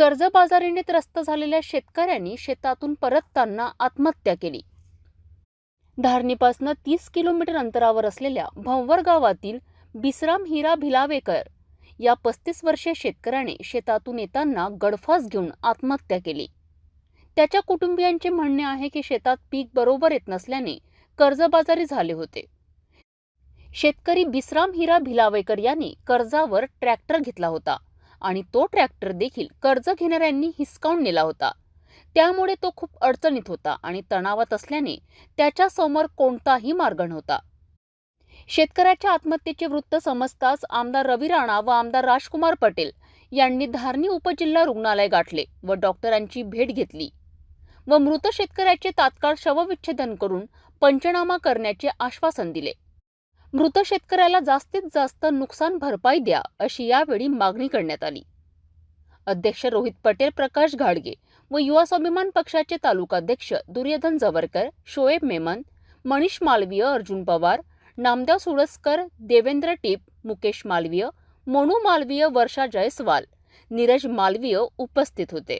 कर्जबाजारीने त्रस्त झालेल्या शेतकऱ्यांनी शेतातून परतताना आत्महत्या केली. धारणीपासनं तीस किलोमीटर अंतरावर असलेल्या भंवर गावातील बिसराम हिरा भिलावेकर या पस्तीस वर्षीय शेतकऱ्याने शेतातून येताना गडफास घेऊन आत्महत्या केली. त्याच्या कुटुंबियांचे म्हणणे आहे की शेतात पीक बरोबर येत नसल्याने कर्जबाजारी झाले होते. शेतकरी बिसराम हिरा भिलावेकर यांनी कर्जावर ट्रॅक्टर घेतला होता. आणि तो ट्रॅक्टर देखील कर्ज घेणाऱ्यांनी हिसकावून नेला होता. त्यामुळे तो खूप अडचणीत होता आणि तणावात असल्याने त्याच्यासमोर कोणताही मार्ग नव्हता. शेतकऱ्याच्या आत्महत्येचे वृत्त समजताच आमदार रवी राणा व आमदार राजकुमार पटेल यांनी धारणी उपजिल्हा रुग्णालय गाठले व डॉक्टरांची भेट घेतली व मृत शेतकऱ्याचे तात्काळ शवविच्छेदन करून पंचनामा करण्याचे आश्वासन दिले. मृत शेतकऱ्याला जास्तीत जास्त नुकसान भरपाई द्या अशी यावेळी मागणी करण्यात आली. अध्यक्ष रोहित पटेल प्रकाश घाडगे व युवा स्वाभिमान पक्षाचे तालुकाध्यक्ष दुर्योधन जवरकर शोएब मेमन मनीष मालवीय अर्जुन पवार नामदेव सुळसकर देवेंद्र टीप मुकेश मालवीय मोनू मालवीय वर्षा जयस्वाल नीरज मालवीय उपस्थित होते.